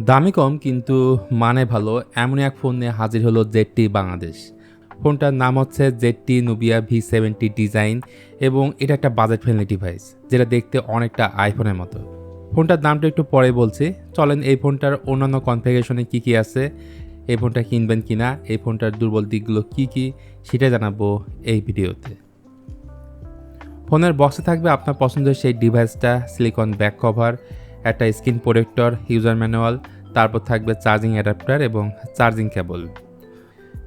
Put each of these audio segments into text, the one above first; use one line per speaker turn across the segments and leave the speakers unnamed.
দামি কম, কিন্তু মানে ভালো। এমন এক ফোন নিয়ে হাজির হলো জেডটি বাংলাদেশ। ফোনটার নাম হচ্ছে ZTE Nubia V seventy design এবং এটা একটা বাজেট ফ্রেন্ডলি ডিভাইস, যেটা দেখতে অনেকটা আইফোনের মতো। ফোনটার দামটা একটু পরে বলছি। চলেন, এই ফোনটার অন্যান্য কনফিগারেশনে কী কী আছে? এই ফোনটা কিনবেন কিনা এই ফোনটার দুর্বল দিকগুলো কী কী? সেটা জানাব এই ভিডিওতে। ফোনের বক্সে থাকবে আপনার পছন্দের সেই ডিভাইসটা, সিলিকন ব্যাক কভার। একটা স্ক্রিন প্রোটেক্টর, ইউজার ম্যানুয়াল, তারপর থাকবে চার্জিং অ্যাডাপ্টার এবং চার্জিং কেবল।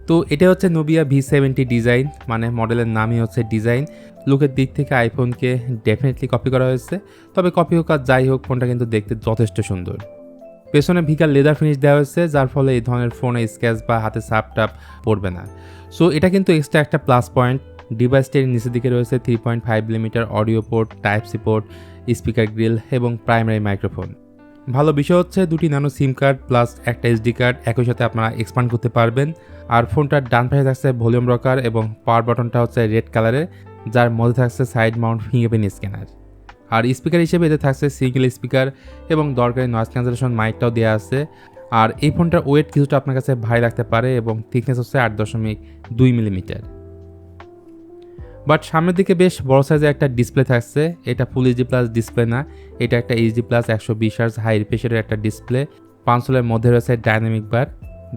তো এটা হচ্ছে নোবিয়া ভি সেভেন্টি ডিজাইন মানে মডেলের নামই হচ্ছে ডিজাইন। লুকের দিক থেকে আইফোনকে ডেফিনেটলি কপি করা হয়েছে, তবে কপি হোক আর যাই হোক, ফোনটা কিন্তু দেখতে যথেষ্ট সুন্দর। পেছনে ভিকার লেদার ফিনিশ দেওয়া হয়েছে, যার ফলে এই ধরনের ফোনে স্ক্যাচ বা হাতে সাপ টাপ পড়বে না। সো এটা কিন্তু এক্সট্রা একটা প্লাস পয়েন্ট ডিভাইসটির নিচের দিকে রয়েছে three point five millimetre audio port type C port speaker grill এবং প্রাইমারি মাইক্রোফোন ভালো বিষয় হচ্ছে দুটি নানো সিম কার্ড প্লাস একটা এসডি কার্ড একই সাথে আপনারা এক্সপান্ড করতে পারবেন। আর ফোনটার ডান পাশে থাকছে ভলিউম রকার এবং পাওয়ার বাটনটা হচ্ছে রেড কালারের যার মধ্যে থাকছে সাইড মাউন্ট ফিঙ্গারপ্রিন্ট স্ক্যানার আর স্পিকার হিসেবে এতে থাকছে সিঙ্গেল স্পিকার এবং দরকারি নয়েজ ক্যান্সেলেশন মাইকটাও দেওয়া আছে। আর এই ফোনটার ওয়েট কিছুটা আপনার কাছে ভারী লাগতে পারে এবং থিকনেস হচ্ছে আট দশমিক দুই মিলিমিটার বাট সামনের দিকে বেশ বড় সাইজের একটা ডিসপ্লে থাকছে। এটা ফুল এইচডি প্লাস ডিসপ্লে না। এটা একটা এইচডি প্লাস একশো বিশ আর্স হাই রিফ্রেশের একটা ডিসপ্লে পাঁচশোলের মধ্যে রয়েছে ডাইনামিক বার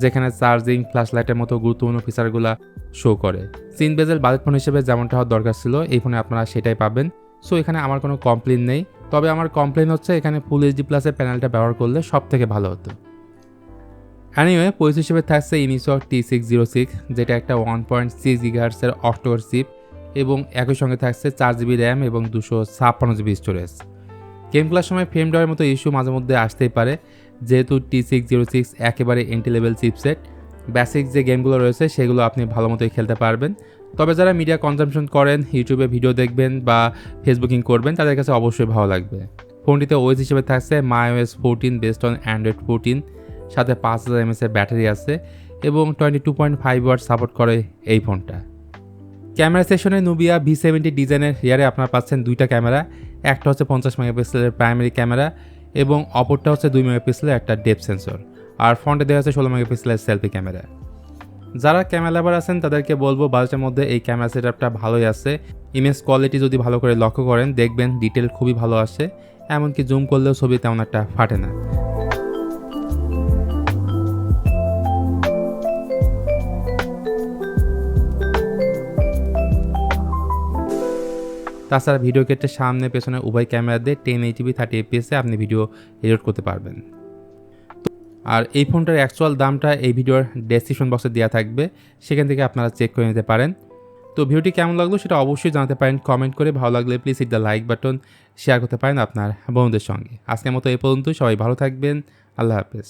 যেখানে চার্জিং ফ্ল্যাশ লাইটের মতো গুরুত্বপূর্ণ ফিচারগুলো শো করে। সিন বেজেল বাজেট ফোন হিসেবে যেমনটা হওয়ার দরকার ছিল, এই ফোনে আপনারা সেটাই পাবেন। সো এখানে আমার কোনো কমপ্লেন নেই। তবে আমার কমপ্লেন হচ্ছে এখানে ফুল এইচডি প্লাসের প্যানেলটা ব্যবহার করলে সব থেকে ভালো হতো। অ্যানিওয়ে পয়সা হিসেবে থাকছে Unisoc T six zero six যেটা একটা ওয়ান পয়েন্ট সিক্স গিগার্সের অক্টোর চিপ এবং একই সঙ্গে থাকছে চার জিবি র্যাম এবং দুশো ছাপ্পান্ন জিবি স্টোরেজ। গেম খেলার সময় ফ্রেম ড্রয়ের মতো ইস্যু মাঝে মধ্যে আসতেই পারে, যেহেতু টি সিক্স জিরো সিক্স একেবারে এন্টি লেভেল চিপসেট বেসিক যে গেমগুলো রয়েছে সেগুলো আপনি ভালো মতোই খেলতে পারবেন। তবে যারা মিডিয়া কনজামশন করেন ইউটিউবে ভিডিও দেখবেন বা ফেসবুকিং করবেন, তাদের কাছে অবশ্যই ভালো লাগবে। ফোনটিতে ওয়েস হিসেবে থাকছে my OS fourteen based on Android fourteen সাথে পাঁচ হাজার এমএসের ব্যাটারি আছে এবং twenty two point five watt support করে এই ফোনটা। ক্যামেরা সেকশনে নুবিয়া ভি সেভেন্টি ডিজাইনের রিয়ারে আপনারা পাচ্ছেন দুইটা ক্যামেরা, একটা হচ্ছে পঞ্চাশ মেগাপিক্সেলের প্রাইমারি ক্যামেরা এবং অপরটা হচ্ছে দুই মেগাপিক্সেলের একটা ডেপ সেন্সর আর ফ্রন্টে দেওয়া হচ্ছে ষোলো মেগাপিক্সেলের সেলফি ক্যামেরা। যারা ক্যামেরা লাভার আছেন, তাদেরকে বলব বাজেটের মধ্যে এই ক্যামেরা সেটআপটা ভালোই আছে। ইমেজ কোয়ালিটি যদি ভালো করে লক্ষ্য করেন, দেখবেন ডিটেল খুবই ভালো আসে, এমনকি জুম করলেও ছবি তেমন একটা ফাটে না। তাছাড়া ভিডিও ক্ষেত্রে সামনে, পেছনে উভয় ক্যামেরা দিয়ে টেন এইচবি থার্টি এপিএসে আপনি ভিডিও এডিট করতে পারবেন। আর এই ফোনটার অ্যাকচুয়াল দামটা এই ভিডিওর ডেসক্রিপশন বক্সে দেওয়া থাকবে, সেখান থেকে আপনারা চেক করে নিতে পারেন। তো ভিডিওটি কেমন লাগল সেটা অবশ্যই জানাতে পারেন কমেন্ট করে। ভালো লাগলে please hit the like button share করতে পারেন আপনার বন্ধুদের সঙ্গে। আজকের মতো এই পর্যন্ত সবাই ভালো থাকবেন, আল্লাহ হাফেজ।